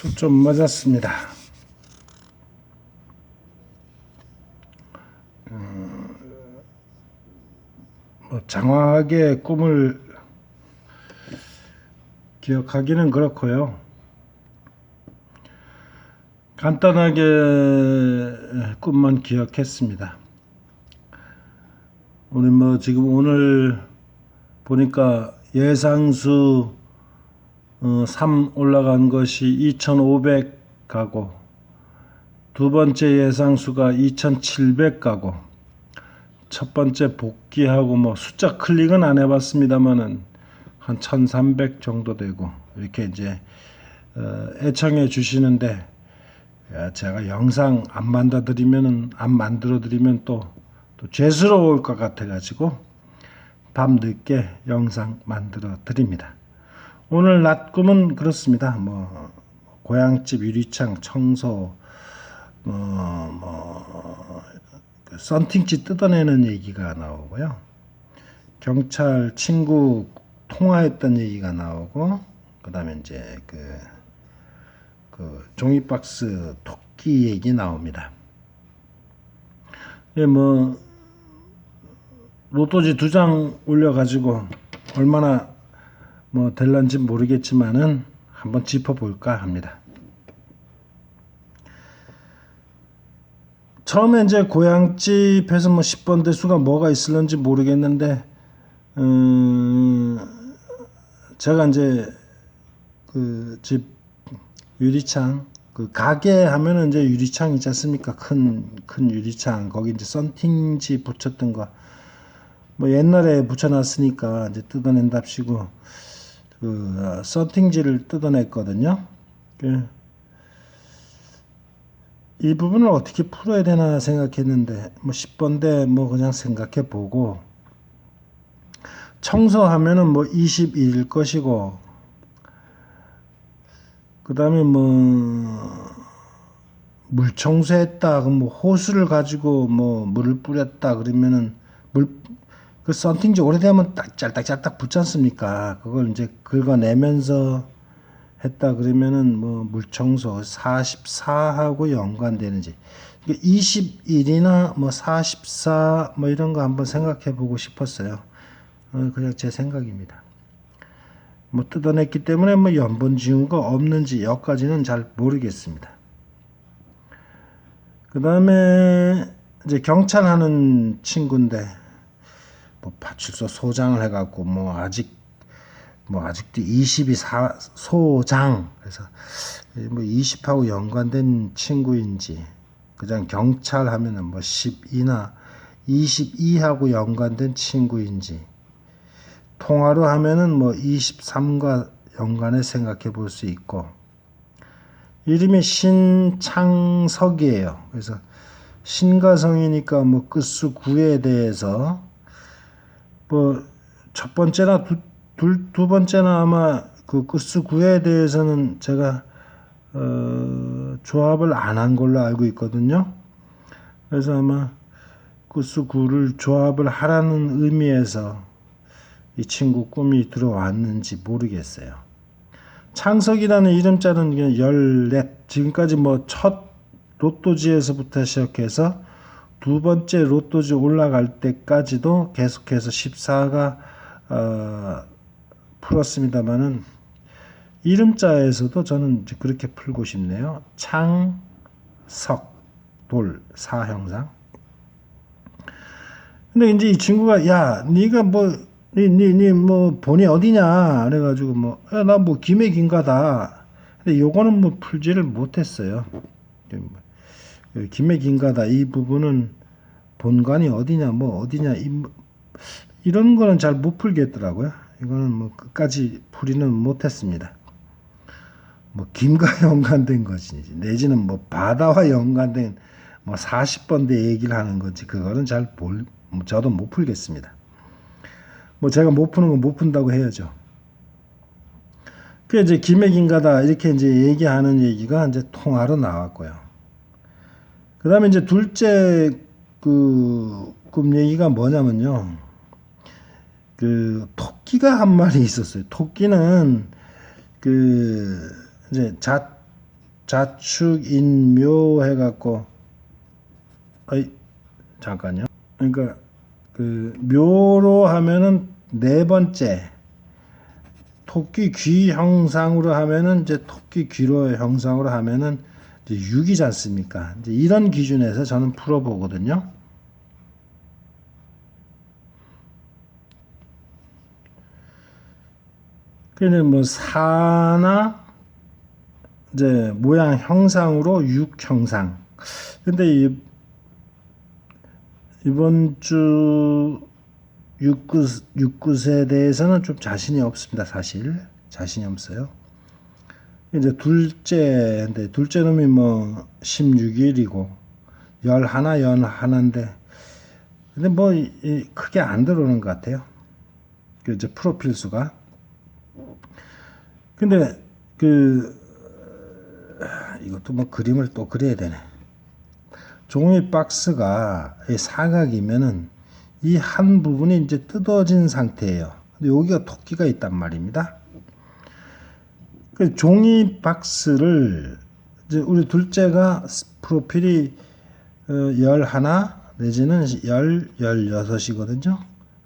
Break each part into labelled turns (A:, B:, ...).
A: 초점 맞았습니다. 음, 뭐 장황하게 꿈을 기억하기는 그렇고요. 간단하게 꿈만 기억했습니다. 우리 뭐 지금 오늘 보니까 예상수 어, 3 올라간 것이 2,500 가고 두 번째 예상수가 2,700 가고 첫 번째 복귀하고 뭐 숫자 클릭은 안 해봤습니다만은 한 1,300 정도 되고 이렇게 이제 어, 애청해 주시는데 야, 제가 영상 안 만들어 드리면은 안 만들어 드리면 또, 또 죄스러울 것 같아 가지고 밤 늦게 영상 만들어 드립니다. 오늘 낮 꿈은 그렇습니다. 뭐 고향집 유리창 청소 뭐, 뭐그 썬팅지 뜯어내는 얘기가 나오고요. 경찰 친구 통화했던 얘기가 나오고 그다음에 이제 그, 그 종이 박스 토끼 얘기 나옵니다. 예, 뭐 로또지 두 장 올려가지고 얼마나 뭐 될런지 모르겠지만은 한번 짚어볼까 합니다. 처음에 이제 고향집에서 뭐 10번 대 수가 뭐가 있을런지 모르겠는데 음 제가 이제 그 집 유리창 그 가게 하면은 이제 유리창 있지 않습니까? 큰 큰 유리창 거기 이제 썬팅지 붙였던 거 뭐 옛날에 붙여놨으니까 이제 뜯어낸답시고 그 썬팅지를 뜯어냈거든요. 그, 이 부분을 어떻게 풀어야 되나 생각했는데 뭐 10번대 뭐 그냥 생각해 보고 청소하면은 뭐 21일 것이고 그 다음에 뭐 물 청소했다 그럼 뭐 호수를 가지고 뭐 물을 뿌렸다 그러면은 물 그 썬팅 지 오래되면 딱 짤딱짤딱 붙지 않습니까? 그걸 이제 긁어내면서 했다 그러면은 뭐 물청소 44하고 연관되는지 21이나 뭐 44 뭐 이런 거 한번 생각해 보고 싶었어요. 어, 그냥 제 생각입니다. 뭐 뜯어냈기 때문에 뭐 연본 지운 거 없는지 여기까지는 잘 모르겠습니다. 그 다음에 이제 경찰 하는 친구인데 뭐 파출소 소장을 해갖고 뭐 아직 뭐 아직도 20이 사, 소장 그래서 뭐 20하고 연관된 친구인지 그냥 경찰 하면은 뭐 12나 22하고 연관된 친구인지 통화로 하면은 뭐 23과 연관해 생각해 볼 수 있고 이름이 신창석이에요. 그래서 신가성이니까 뭐 끝수 구에 대해서 뭐 첫 번째나 두, 둘, 두 번째나 아마 그 끝수 구에 대해서는 제가 어, 조합을 안 한 걸로 알고 있거든요. 그래서 아마 끝수 구를 조합을 하라는 의미에서 이 친구 꿈이 들어왔는지 모르겠어요. 창석이라는 이름자는 그냥 14 지금까지 뭐 첫 로또지에서부터 시작해서 두 번째 로또지 올라갈 때까지도 계속해서 14가 어, 풀었습니다만은 이름자에서도 저는 그렇게 풀고 싶네요. 창 석 돌 사형상. 근데 이제 이 친구가 야 네가 뭐 니니니뭐 본이 어디냐 그래가지고 뭐나 뭐 김해 긴가다. 근데 요거는 뭐 풀지를 못했어요. 그 김해 긴가다 이 부분은 본관이 어디냐 뭐 어디냐 이, 이런 거는 잘 못 풀겠더라고요. 이거는 뭐 끝까지 풀이는 못했습니다. 뭐 김과 연관된 것인지 내지는 뭐 바다와 연관된 뭐 40번대 얘기를 하는 건지 그거는 잘 볼, 저도 못 풀겠습니다. 뭐 제가 못 푸는 건 못 푼다고 해야죠. 그 이제 김해 긴가다 이렇게 이제 얘기하는 얘기가 이제 통화로 나왔고요. 그 다음에 이제 둘째 그, 꿈 얘기가 뭐냐면요. 그, 토끼가 한 마리 있었어요. 토끼는 그, 이제 자, 자축인묘 해갖고 어이 잠깐요. 그러니까 그 묘로 하면은 네 번째 토끼 귀 형상으로 하면은 이제 토끼 귀로 형상으로 하면은 6이지 않습니까? 이제 이런 기준에서 저는 풀어보거든요. 그는 뭐 사나 이제 모양 형상으로 6 형상. 근데 이 이번 주 육구 육구세 대해서는 좀 자신이 없습니다. 사실 자신이 없어요. 이제 둘째인데 둘째 놈이 뭐 16일이고 열 하나 연 하나인데 근데 뭐 크게 안 들어오는 것 같아요. 그 이제 프로필 수가. 근데 그 이것도 뭐 그림을 또 그려야 되네. 종이 박스가 이 사각이면은 이 한 부분이 이제 뜯어진 상태예요. 근데 여기가 토끼가 있단 말입니다. 그 종이 박스를 이제 우리 둘째가 프로필이 어, 열 하나 내지는 열 열 여섯이거든요.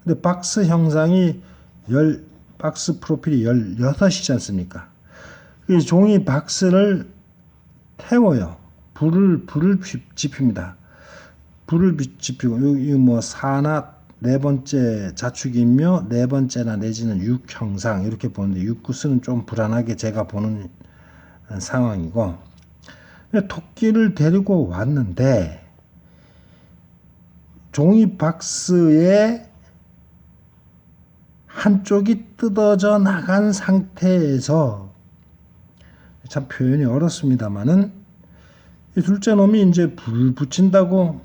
A: 근데 박스 형상이 열 박스 프로필이 열 여섯이지 않습니까? 이 종이 박스를 태워요. 불을 불을 비- 지핍니다. 불을 비- 지피고 여기 뭐 사나 네 번째 자축인묘 네 번째나 내지는 육형상 이렇게 보는데 육구스는 좀 불안하게 제가 보는 상황이고 토끼를 데리고 왔는데 종이 박스에 한쪽이 뜯어져 나간 상태에서 참 표현이 어렵습니다만은 이 둘째 놈이 이제 불 붙인다고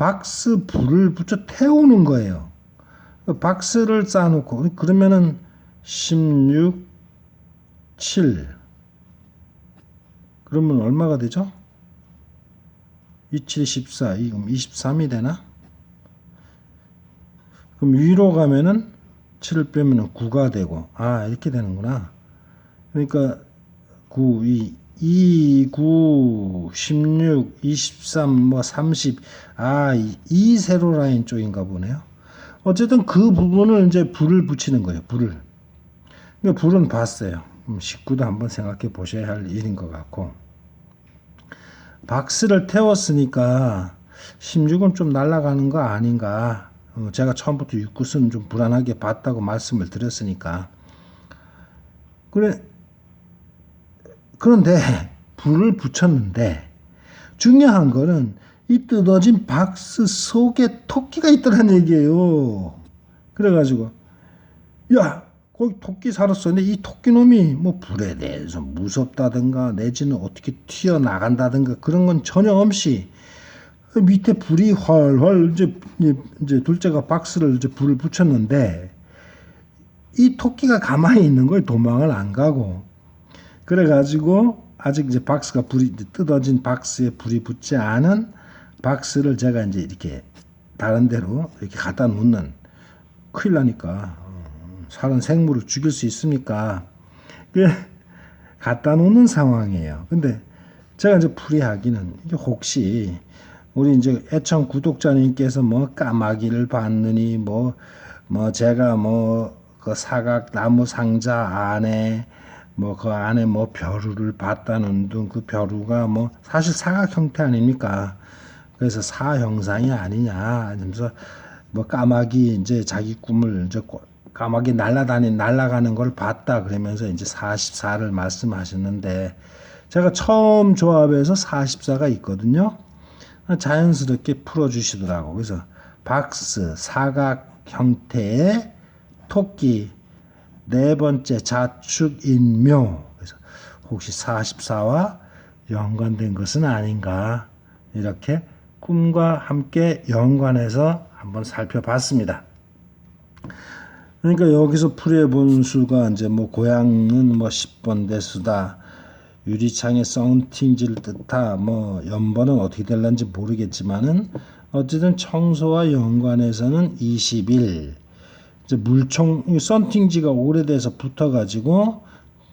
A: 박스 불을 붙여 태우는 거예요. 그 박스를 쌓아놓고 그러면은 16, 7 그러면 얼마가 되죠? 27, 14, 이 그럼 23이 되나? 그럼 위로 가면은 7을 빼면은 9가 되고 아 이렇게 되는구나. 그러니까 9, 2, 2, 9, 16, 23, 뭐 30, 아, 이, 이 세로 라인 쪽인가 보네요. 어쨌든 그 부분을 이제 불을 붙이는 거예요, 불을. 그러니까 불은 봤어요. 19도 한번 생각해 보셔야 할 일인 것 같고. 박스를 태웠으니까 16은 좀 날아가는 거 아닌가. 어, 제가 처음부터 6구스는 좀 불안하게 봤다고 말씀을 드렸으니까. 그래, 그런데 불을 붙였는데 중요한 거는 이 뜯어진 박스 속에 토끼가 있더란 얘기예요. 그래가지고 야 거기 토끼 살았어. 근데 이 토끼 놈이 뭐 불에 대해서 무섭다든가 내지는 어떻게 튀어 나간다든가 그런 건 전혀 없이 밑에 불이 훨훨 이제 이제 둘째가 박스를 이제 불을 붙였는데 이 토끼가 가만히 있는 거예요. 도망을 안 가고 그래가지고 아직 이제 박스가 불이 뜯어진 박스에 불이 붙지 않은 박스를 제가 이제 이렇게 다른 데로 이렇게 갖다 놓는 큰일 나니까 어, 사는 생물을 죽일 수 있습니까? 그 갖다 놓는 상황이에요. 근데 제가 이제 풀이하기는 혹시 우리 이제 애청 구독자님께서 뭐 까마귀를 봤느니 뭐뭐 제가 뭐 그 사각 나무 상자 안에 뭐 그 안에 뭐 벼루를 봤다는 등 그 벼루가 뭐 사실 사각 형태 아닙니까? 그래서 사 형상이 아니냐. 그래서 뭐 까마귀 이제 자기 꿈을 이제 꼬- 까마귀 날라다니 날아가는 걸 봤다 그러면서 이제 44를 말씀하셨는데 제가 처음 조합에서 44가 있거든요. 자연스럽게 풀어주시더라고. 그래서 박스 사각 형태의 토끼 네 번째 자축인묘 그래서 혹시 44와 연관된 것은 아닌가 이렇게 꿈과 함께 연관해서 한번 살펴봤습니다. 그러니까 여기서 풀이해 본 수가 이제 뭐 고향은 뭐 10번 대수다. 유리창에 썬팅지를 뜻하 뭐 연번은 어떻게 될런지 모르겠지만은 어쨌든 청소와 연관해서는 21 이제 물총 이 썬팅지가 오래돼서 붙어가지고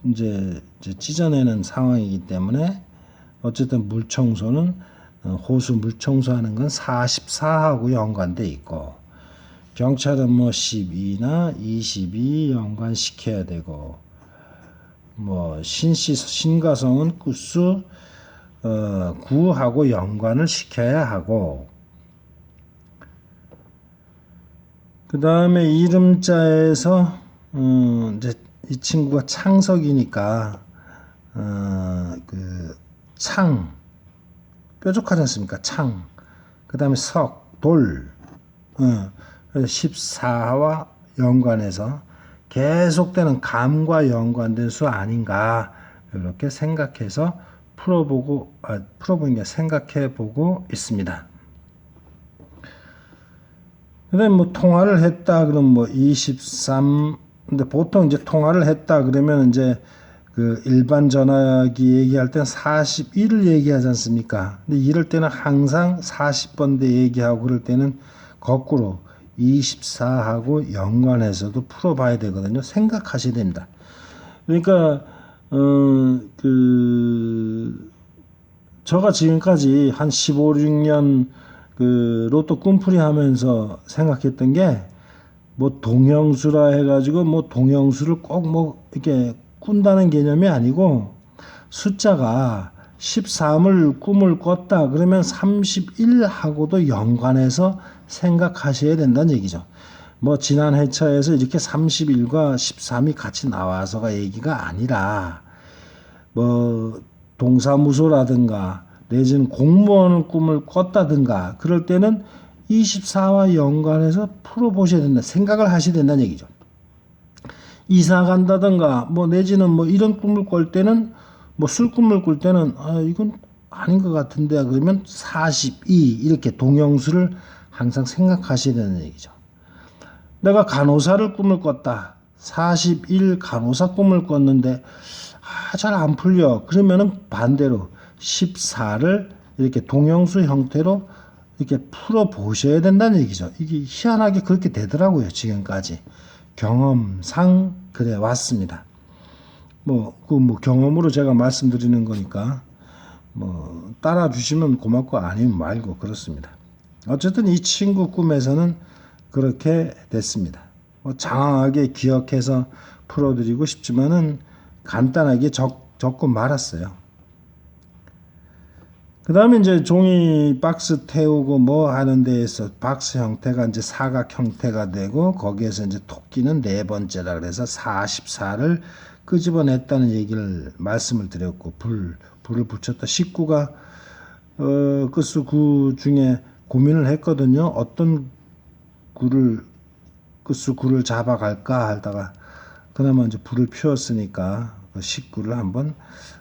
A: 이제, 이제 찢어내는 상황이기 때문에 어쨌든 물 청소는 어, 호수 물 청소하는 건 44하고 연관돼 있고 경찰은 뭐 12나 22 연관시켜야 되고 뭐 신시 신가성은 구수 어, 구하고 연관을 시켜야 하고 그 다음에 이름자에서 음, 이제 이 친구가 창석이니까 어, 그창 뾰족하지 않습니까? 창. 그 다음에 석, 돌. 어, 14와 연관해서 계속되는 감과 연관된 수 아닌가 이렇게 생각해서 풀어보고 아, 풀어보는 게 생각해 보고 있습니다. 그다음 뭐 통화를 했다 그럼 뭐 23. 근데 보통 이제 통화를 했다 그러면 이제 그 일반 전화기 얘기할 땐 41을 얘기하지 않습니까? 근데 이럴 때는 항상 40번대 얘기하고 그럴 때는 거꾸로 24하고 연관해서도 풀어봐야 되거든요. 생각하셔야 됩니다. 그러니까 어 그 저가 지금까지 한 15, 16년 그 로또 꿈풀이 하면서 생각했던 게 뭐 동영수라 해가지고 뭐 동영수를 꼭 뭐 이렇게 꾼다는 개념이 아니고 숫자가 13을 꿈을 꿨다 그러면 31하고도 연관해서 생각하셔야 된다는 얘기죠. 뭐 지난 회차에서 이렇게 31과 13이 같이 나와서가 얘기가 아니라 뭐 동사무소라든가 내지는 공무원을 꿈을 꿨다든가 그럴 때는 24와 연관해서 풀어보셔야 된다. 생각을 하셔야 된다는 얘기죠. 이사 간다든가 뭐 내지는 뭐 이런 꿈을 꿀 때는 뭐 술 꿈을 꿀 때는 아 이건 아닌 것 같은데 그러면 42 이렇게 동영수를 항상 생각하셔야 되는 얘기죠. 내가 간호사를 꿈을 꿨다. 41 간호사 꿈을 꿨는데 아, 잘 안 풀려. 그러면은 반대로 14를 이렇게 동영수 형태로 이렇게 풀어 보셔야 된다는 얘기죠. 이게 희한하게 그렇게 되더라고요. 지금까지. 경험상 그래 왔습니다. 뭐 그 뭐 경험으로 제가 말씀드리는 거니까 뭐 따라 주시면 고맙고 아니면 말고 그렇습니다. 어쨌든 이 친구 꿈에서는 그렇게 됐습니다. 뭐 장황하게 기억해서 풀어드리고 싶지만은 간단하게 적, 적고 말았어요. 그 다음에 이제 종이 박스 태우고 뭐 하는 데에서 박스 형태가 이제 사각 형태가 되고 거기에서 이제 토끼는 네 번째라 그래서 44를 끄집어냈다는 얘기를 말씀을 드렸고 불 불을 붙였다. 식구가 어 끝수 구 중에 고민을 했거든요. 어떤 굴을 끝수 굴을 잡아갈까 하다가 그나마 이제 불을 피웠으니까 그 식구를 한번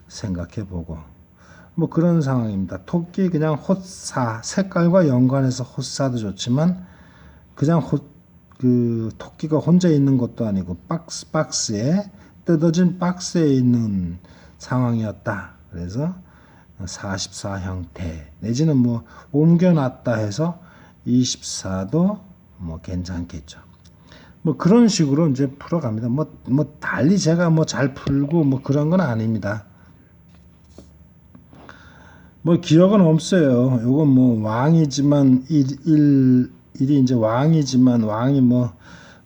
A: 생각해 보고 뭐 그런 상황입니다. 토끼 그냥 헛사 색깔과 연관해서 헛사도 좋지만 그냥 헛, 그 토끼가 혼자 있는 것도 아니고 박스 박스에 뜯어진 박스에 있는 상황이었다. 그래서 44 형태 내지는 뭐 옮겨놨다 해서 24도 뭐 괜찮겠죠. 뭐 그런 식으로 이제 풀어갑니다. 뭐 뭐 달리 제가 뭐 잘 풀고 뭐 그런 건 아닙니다. 뭐 기억은 없어요. 요건 뭐 왕이지만 일, 일 일이 이제 왕이지만 왕이 뭐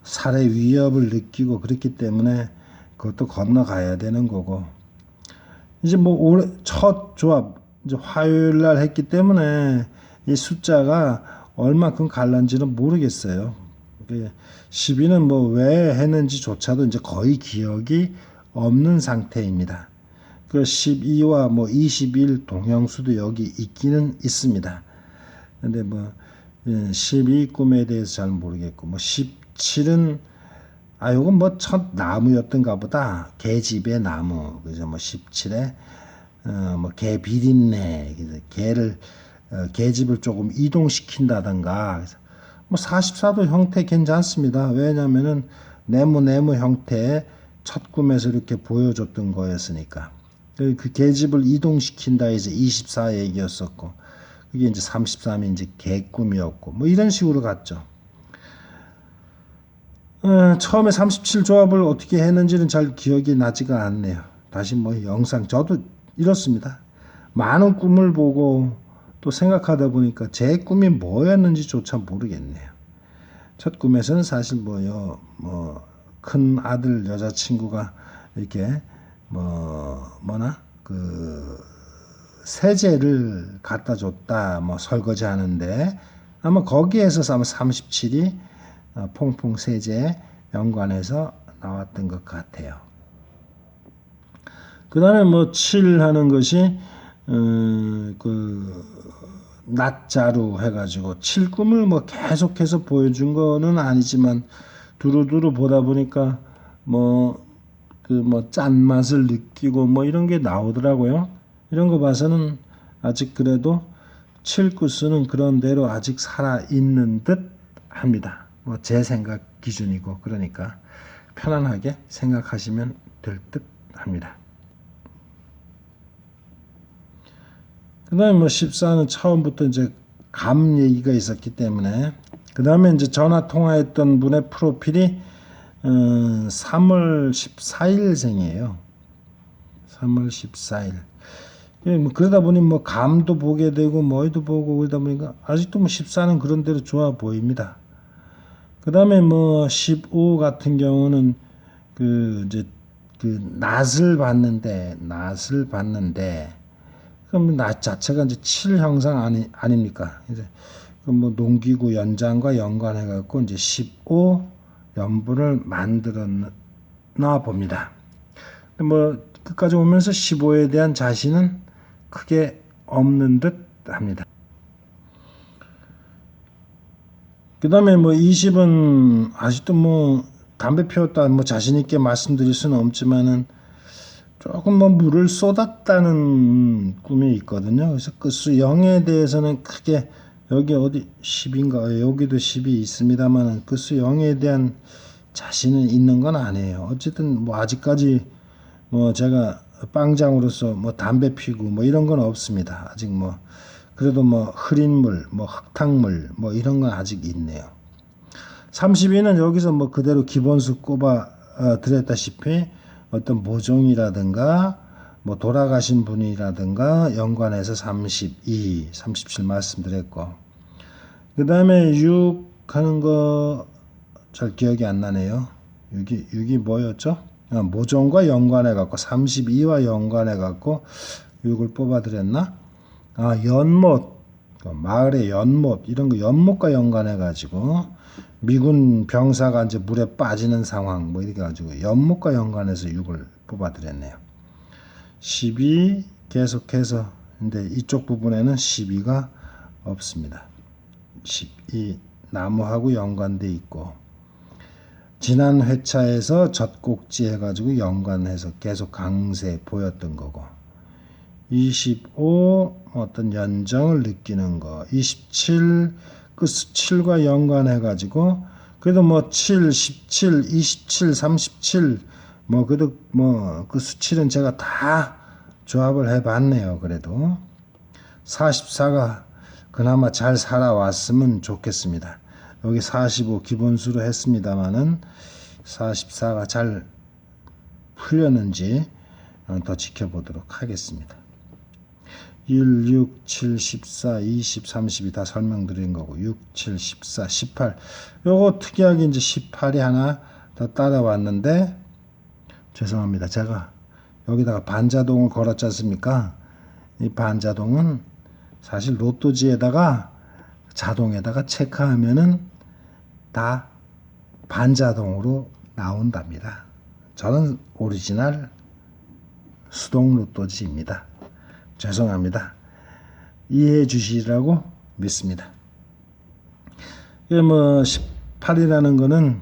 A: 살해 위협을 느끼고 그렇기 때문에 그것도 건너가야 되는 거고 이제 뭐 올해 첫 조합 이제 화요일 날 했기 때문에 이 숫자가 얼마큼 갈란지는 모르겠어요. 12는 뭐 왜 했는지조차도 이제 거의 기억이 없는 상태입니다. 그 12와 뭐 21 동형수도 여기 있기는 있습니다. 근데 뭐 12 꿈에 대해서 잘 모르겠고 뭐 17은 아 요건 뭐 첫 나무였던가 보다 개집의 나무 그죠 뭐 17에 어 뭐개 비린내 개를 어, 개집을 조금 이동시킨다던가 뭐 44도 형태 괜찮습니다. 왜냐면은 네모 네모 형태의 첫 꿈에서 이렇게 보여줬던 거였으니까. 그, 그 계집을 이동시킨다 해서 24 얘기였었고 그게 이제 33이 이제 개꿈이었고 뭐 이런 식으로 갔죠. 어, 처음에 37 조합을 어떻게 했는지는 잘 기억이 나지가 않네요. 다시 뭐 영상 저도 이렇습니다. 많은 꿈을 보고 또 생각하다 보니까 제 꿈이 뭐였는지조차 모르겠네요. 첫 꿈에서는 사실 뭐요 뭐 큰 아들 여자친구가 이렇게 뭐 뭐나 그 세제를 갖다 줬다 뭐 설거지 하는데 아마 거기에서 아마 37이 어, 퐁퐁 세제 연관해서 나왔던 것 같아요. 그 다음에 뭐 7 하는 것이 어, 그 낮자루 해가지고 칠 꿈을 뭐 계속해서 보여준 거는 아니지만 두루두루 보다 보니까 뭐 그 뭐 짠맛을 느끼고 뭐 이런 게 나오더라고요. 이런 거 봐서는 아직 그래도 칠구스는 그런 대로 아직 살아 있는 듯 합니다. 뭐 제 생각 기준이고 그러니까 편안하게 생각하시면 될 듯 합니다. 그 다음에 뭐 14는 처음부터 이제 감 얘기가 있었기 때문에 그 다음에 이제 전화 통화했던 분의 프로필이 어, 3월 14일생이에요. 3월 14일. 예, 뭐 그러다 보니 뭐 감도 보게 되고 뭐도 보고 그러다 보니까 아직도 뭐 14는 그런 대로 좋아 보입니다. 그 다음에 뭐 15 같은 경우는 그 이제 그 낫을 봤는데 낫을 봤는데 그럼 낫 자체가 이제 7 형상 아니 아닙니까? 이제 그 뭐 농기구 연장과 연관해 갖고 이제 15 연분을 만들었나 봅니다. 뭐 끝까지 오면서 15에 대한 자신은 크게 없는 듯 합니다. 그 다음에 뭐 20은 아직도 뭐 담배 피웠다 뭐 자신있게 말씀드릴 수는 없지만은 조금 뭐 물을 쏟았다는 꿈이 있거든요. 그래서 그수 0에 대해서는 크게 여기 어디 10인가 여기도 10이 있습니다만은 그수 0에 대한 자신은 있는 건 아니에요. 어쨌든 뭐 아직까지 뭐 제가 빵장으로서 뭐 담배 피고 뭐 이런 건 없습니다. 아직 뭐 그래도 뭐 흐린 물, 뭐 흙탕물 뭐 이런 건 아직 있네요. 32는 여기서 뭐 그대로 기본수 꼽아 어, 드렸다시피 어떤 모종이라든가 뭐 돌아가신 분이라든가 연관해서 32, 37 말씀드렸고 그 다음에 6 하는 거 잘 기억이 안 나네요. 6이, 6이 뭐였죠? 아, 모종과 연관해 갖고 32와 연관해 갖고 6을 뽑아 드렸나? 아, 연못. 그 마을의 연못 이런 거 연못과 연관해 가지고 미군 병사가 이제 물에 빠지는 상황 뭐 이렇게 가지고 연못과 연관해서 6을 뽑아 드렸네요. 12 계속해서 근데 이쪽 부분에는 12가 없습니다. 12 나무하고 연관돼 있고 지난 회차에서 젖꼭지 해가지고 연관해서 계속 강세 보였던 거고 25 어떤 연정을 느끼는 거 27 끝수 7과 연관해가지고 그래도 뭐 7, 17, 27, 37 뭐 그래도 뭐 그 수치는 제가 다 조합을 해봤네요 그래도. 44가 그나마 잘 살아왔으면 좋겠습니다. 여기 45 기본수로 했습니다마는 44가 잘 풀렸는지 어, 더 지켜보도록 하겠습니다. 1, 6, 7, 14, 20, 30이 다 설명드린 거고 6, 7, 14, 18 요거 특이하게 이제 18이 하나 더 따라왔는데 죄송합니다. 제가 여기다가 반자동을 걸었지 않습니까? 이 반자동은 사실 로또지에다가 자동에다가 체크하면은 다 반자동으로 나온답니다. 저는 오리지널 수동 로또지입니다. 죄송합니다. 이해해 주시라고 믿습니다. 이게 뭐 18이라는 거는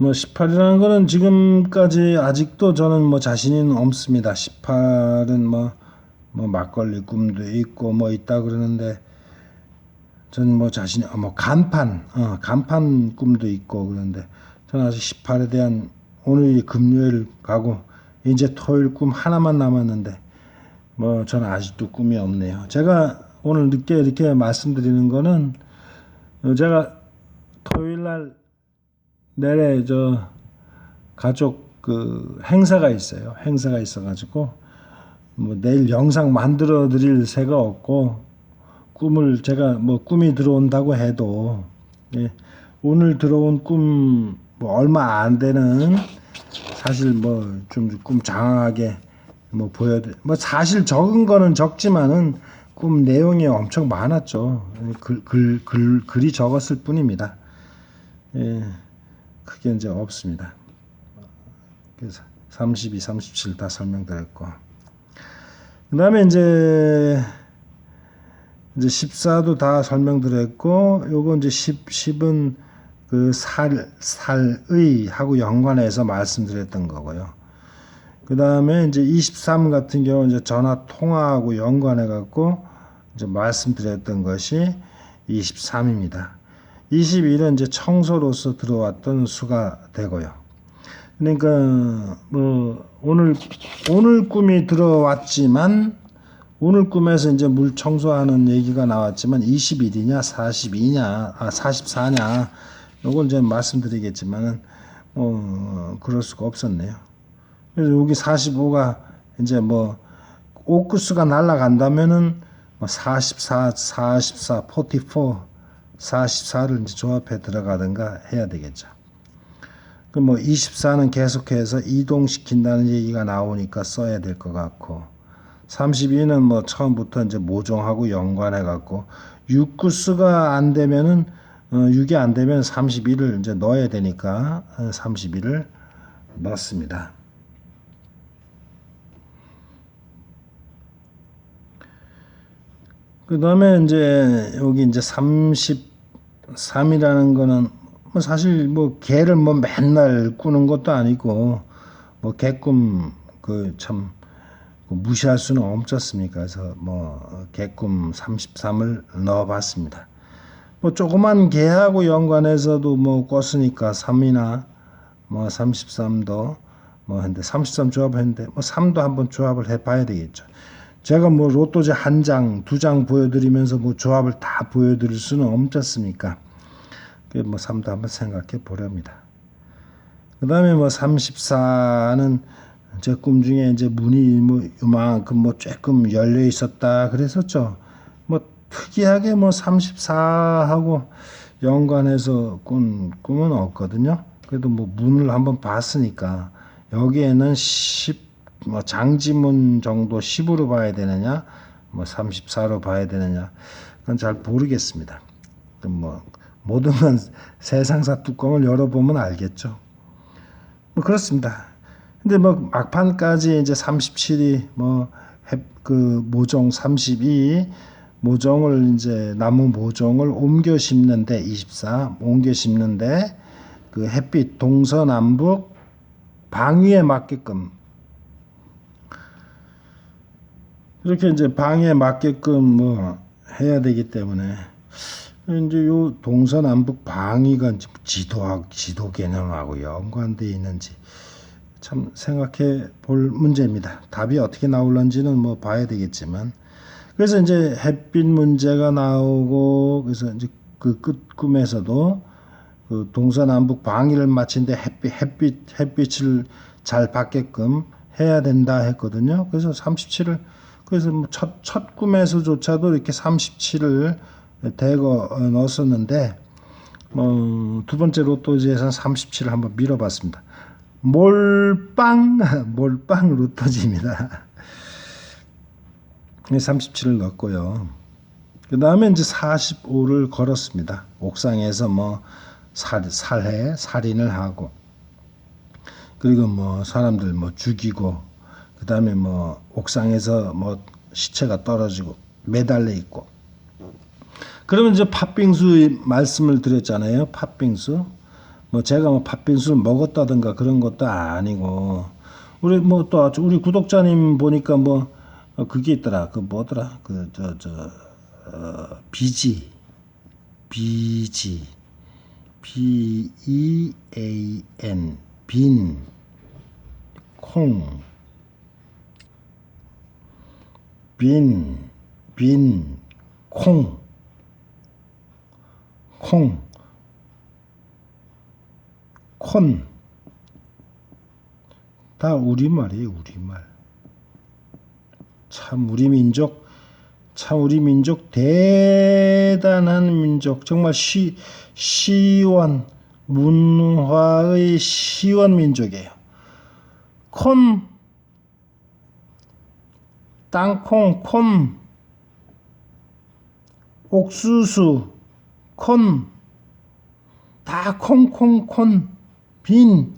A: 뭐 18이라는 거는 지금까지 아직도 저는 뭐 자신은 없습니다. 18은 뭐, 뭐 막걸리 꿈도 있고 뭐 있다 그러는데 저는 뭐 자신이 어, 뭐 간판 어, 간판 꿈도 있고 그런데 저는 아직 18에 대한 오늘이 금요일 가고 이제 토요일 꿈 하나만 남았는데 뭐 저는 아직도 꿈이 없네요. 제가 오늘 늦게 이렇게 말씀드리는 거는 어, 제가 토요일 날 내래 저 가족 그 행사가 있어요. 행사가 있어가지고 뭐 내일 영상 만들어 드릴 새가 없고 꿈을 제가 뭐 꿈이 들어온다고 해도 예, 오늘 들어온 꿈 뭐 얼마 안 되는 사실 뭐 좀 꿈 장황하게 뭐 보여 뭐 사실 적은 거는 적지만은 꿈 내용이 엄청 많았죠. 글, 글, 글, 글이 적었을 뿐입니다. 예, 크게 이제 없습니다. 그래서 32, 37 다 설명드렸고. 그 다음에 이제, 이제 14도 다 설명드렸고, 요거 이제 10, 10은 그 살, 살의 하고 연관해서 말씀드렸던 거고요. 그 다음에 이제 23 같은 경우 이제 전화 통화하고 연관해 갖고 이제 말씀드렸던 것이 23입니다. 21은 이제 청소로서 들어왔던 수가 되고요. 그러니까 뭐 오늘 오늘 꿈이 들어왔지만 오늘 꿈에서 이제 물 청소하는 얘기가 나왔지만 21이냐 42냐 아 44냐 요걸 이제 말씀드리겠지만은 뭐 그럴 수가 없었네요. 그래서 여기 45가 이제 뭐 오크스가 날아간다면은 뭐 44, 44, 44, 44를 이제 조합해 들어가든가 해야 되겠죠. 그뭐 24는 계속해서 이동시킨다는 얘기가 나오니까 써야 될 것 같고 32는 뭐 처음부터 이제 모종하고 연관해 갖고 6구스가 안 되면은 어, 6이 안 되면 31을 이제 넣어야 되니까 31을 넣습니다. 그 다음에 이제 여기 이제 33이라는 거는 뭐 사실 뭐 개를 뭐 맨날 꾸는 것도 아니고 뭐 개꿈 그참 무시할 수는 없었습니까? 그래서 뭐 개꿈 33을 넣어봤습니다. 뭐 조그만 개하고 연관해서도 뭐 꿨으니까 3이나 뭐 33도 뭐 했는데 33 조합했는데 뭐 3도 한번 조합을 해봐야 되겠죠. 제가 뭐 로또제 한 장, 두 장 보여드리면서 뭐 조합을 다 보여드릴 수는 없잖습니까? 그뭐 3도 한번 생각해 보렵니다. 그 다음에 뭐 34는 제 꿈 중에 이제 문이 뭐 요만큼 뭐 조금 열려 있었다 그랬었죠. 뭐 특이하게 뭐 34하고 연관해서 꾼 꿈은 없거든요. 그래도 뭐 문을 한번 봤으니까 여기에는 10, 뭐 장지문 정도 10으로 봐야 되느냐, 뭐 34로 봐야 되느냐, 그건 잘 모르겠습니다. 뭐 모든 건 세상사 뚜껑을 열어보면 알겠죠. 뭐 그렇습니다. 근데 뭐 막판까지 이제 37이 뭐그 모종 32 모종을 이제 나무 모종을 옮겨 심는데 24 옮겨 심는데 그 햇빛 동서남북 방위에 맞게끔 이렇게 이제 방위에 맞게끔 뭐 해야 되기 때문에 이제 요 동서남북 방위가 지도학 지도 개념하고 연관돼 있는지 참 생각해 볼 문제입니다. 답이 어떻게 나올런지는 뭐 봐야 되겠지만 그래서 이제 햇빛 문제가 나오고 그래서 이제 그 끝 꿈에서도 그 동서남북 방위를 마친데 햇빛 햇빛 햇빛을 잘 받게끔 해야 된다 했거든요. 그래서 37을 그래서 뭐 첫, 첫 꿈에서조차도 이렇게 37을 대거 넣었었는데 뭐두 번째 로또지에서는 37을 한번 밀어봤습니다. 몰빵 몰빵 로또지입니다. 37을 넣었고요. 그 다음에 이제 45를 걸었습니다. 옥상에서 뭐 살, 살해, 살인을 하고, 그리고 뭐 사람들 뭐 죽이고, 그 다음에 뭐 옥상에서 뭐 시체가 떨어지고 매달려 있고. 그러면 이제 팥빙수 말씀을 드렸잖아요. 팥빙수. 뭐 제가 뭐 팥빙수를 먹었다든가 그런 것도 아니고, 우리 뭐 또 우리 구독자님 보니까 뭐 어, 그게 있더라. 그 뭐더라. 그저저 어, 비지 비지 B E A N 빈 콩, 빈, 빈, 콩, 콩, 콘. 다 우리말이에요, 우리말. 참 우리 민족, 참 우리 민족 대단한 민족. 정말 시 시원 문화의 시원 민족이에요. 콘 땅콩 콘 옥수수 콘 다 콩콩콘 빈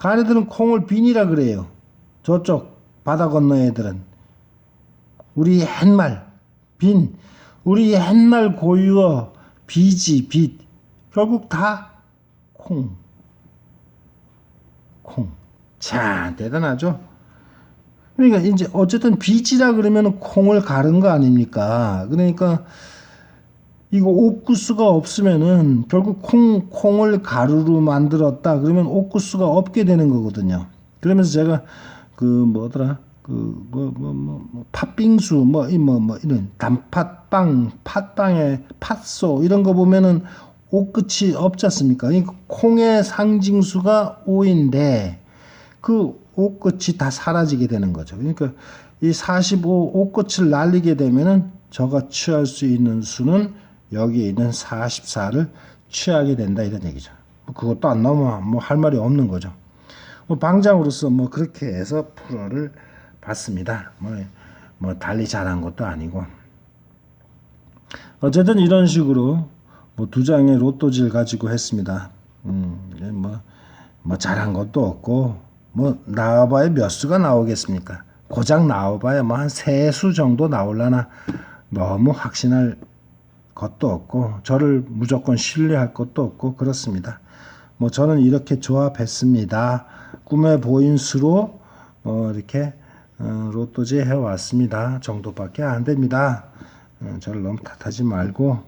A: 가네들은 콩을 빈이라 그래요. 저쪽 바다 건너 애들은 우리 옛말 빈 우리 옛날 고유어 비지 빛 결국 다 콩. 콩. 자, 대단하죠? 그러니까 이제 어쨌든 비지라 그러면 콩을 가른 거 아닙니까? 그러니까 이거 옥구수가 없으면은 결국 콩 콩을 가루로 만들었다 그러면 옥구수가 없게 되는 거거든요. 그러면서 제가 그 뭐더라 그뭐뭐 뭐, 뭐, 뭐 팥빙수 뭐이뭐뭐 이런 단팥빵 팥빵에 팥소 이런 거 보면은 옥 끝이 없지 않습니까? 이 콩의 상징수가 오인데 그 옥끝이 다 사라지게 되는 거죠. 그러니까 이 45 옥끝을 날리게 되면은 저가 취할 수 있는 수는 여기에 있는 44를 취하게 된다 이런 얘기죠. 뭐 그것도 안 나오면 뭐 할 말이 없는 거죠. 뭐 방장으로서 뭐 그렇게 해서 프로를 받습니다. 뭐, 뭐 달리 잘한 것도 아니고 어쨌든 이런 식으로 뭐 두 장의 로또지를 가지고 했습니다. 음, 뭐, 뭐 잘한 것도 없고 뭐 나와봐야 몇 수가 나오겠습니까? 고작 나와봐야 뭐 한 세 수 정도 나올라나 너무 확신할 것도 없고 저를 무조건 신뢰할 것도 없고 그렇습니다. 뭐 저는 이렇게 조합했습니다. 꿈에 보인 수로 뭐 이렇게 어, 로또지 해왔습니다. 정도밖에 안 됩니다. 어, 저를 너무 탓하지 말고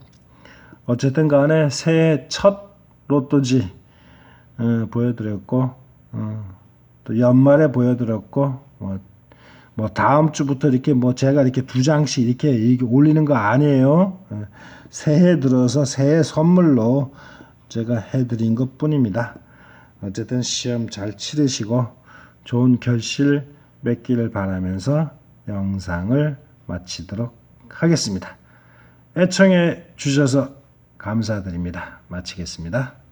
A: 어쨌든 간에 새해 첫 로또지 어, 보여드렸고 어, 또 연말에 보여드렸고 뭐, 뭐 다음 주부터 이렇게 뭐 제가 이렇게 두 장씩 이렇게, 이렇게 올리는 거 아니에요. 어, 새해 들어서 새해 선물로 제가 해드린 것 뿐입니다. 어쨌든 시험 잘 치르시고 좋은 결실 맺기를 바라면서 영상을 마치도록 하겠습니다. 애청해 주셔서 감사드립니다. 마치겠습니다.